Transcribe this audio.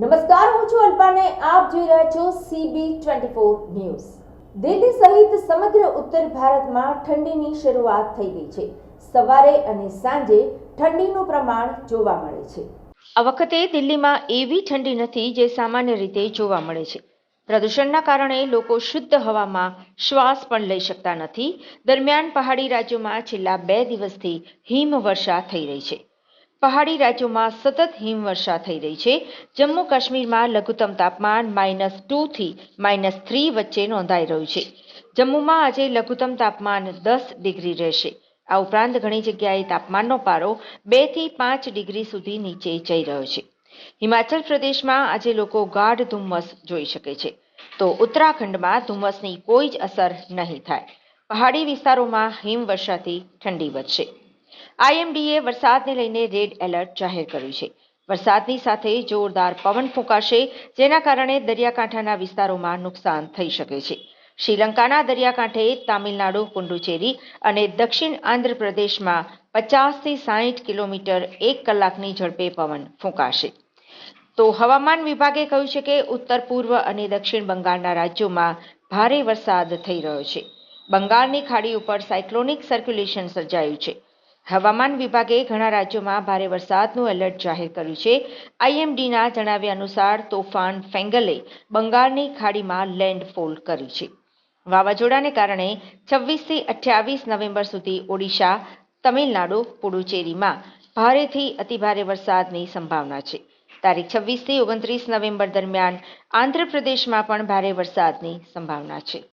નમસ્કાર, હું છું અલ્પાને. આપ જોઈ રહ્યા છો CB twenty four news. Delhi સહિત સમગ્ર ઉત્તર ભારતમાં ઠંડીની શરૂઆત થઈ ગઈ છે. સવારે અને સાંજે ઠંડીનું પ્રમાણ જોવા મળે છે. આ વખતે દિલ્હીમાં એવી ઠંડી નથી જે સામાન્ય રીતે જોવા મળે છે. પ્રદૂષણના કારણે લોકો શુદ્ધ હવામાં શ્વાસ પણ લઈ શકતા નથી. દરમિયાન પહાડી રાજ્યોમાં છેલ્લા બે દિવસથી હિમવર્ષા થઈ રહી છે. પહાડી રાજ્યોમાં સતત હિમવર્ષા થઈ રહી છે. જમ્મુ કાશ્મીરમાં લઘુત્તમ તાપમાન માઇનસ ટુથી માઇનસ થ્રી વચ્ચે નોંધાઈ રહ્યું છે. જમ્મુમાં આજે લઘુત્તમ તાપમાન દસ ડિગ્રી રહેશે. આ ઉપરાંત ઘણી જગ્યાએ તાપમાનનો પારો બેથી પાંચ ડિગ્રી સુધી નીચે જઈ રહ્યો છે. હિમાચલ પ્રદેશમાં આજે લોકો ગાઢ ધુમ્મસ જોઈ શકે છે. તો ઉત્તરાખંડમાં ધુમ્મસની કોઈ જ અસર નહીં થાય. પહાડી વિસ્તારોમાં હિમવર્ષાથી ઠંડી વધશે. આઈએમડીએ વરસાદને લઈને રેડ એલર્ટ જાહેર કર્યું છે. વરસાદની સાથે જોરદાર પવન ફૂંકાશે, જેના કારણે દરિયાકાંઠાના વિસ્તારોમાં નુકસાન થઈ શકે છે. શ્રીલંકાના દરિયાકાંઠે તામિલનાડુ, પુડુચેરી અને દક્ષિણ આંધ્રપ્રદેશમાં પચાસથી સાહીઠ કિલોમીટર એક કલાકની ઝડપે પવન ફૂંકાશે. તો હવામાન વિભાગે કહ્યું છે કે ઉત્તર, પૂર્વ અને દક્ષિણ બંગાળના રાજ્યોમાં ભારે વરસાદ થઈ રહ્યો છે. બંગાળની ખાડી ઉપર સાયક્લોનિક સર્ક્યુલેશન સર્જાયું છે. હવામાન વિભાગે ઘણા રાજ્યોમાં ભારે વરસાદનું એલર્ટ જાહેર કર્યું છે. આઈએમડીના જણાવ્યા અનુસાર તોફાન ફેંગલે બંગાળની ખાડીમાં લેન્ડફોલ કર્યું છે. વાવાઝોડાને કારણે છવ્વીસથી અઠ્યાવીસ નવેમ્બર સુધી ઓડિશા, તમિલનાડુ, પુડુચેરીમાં ભારેથી અતિભારે વરસાદની સંભાવના છે. તારીખ છવ્વીસથી ઓગણત્રીસ નવેમ્બર દરમિયાન આંધ્રપ્રદેશમાં પણ ભારે વરસાદની સંભાવના છે.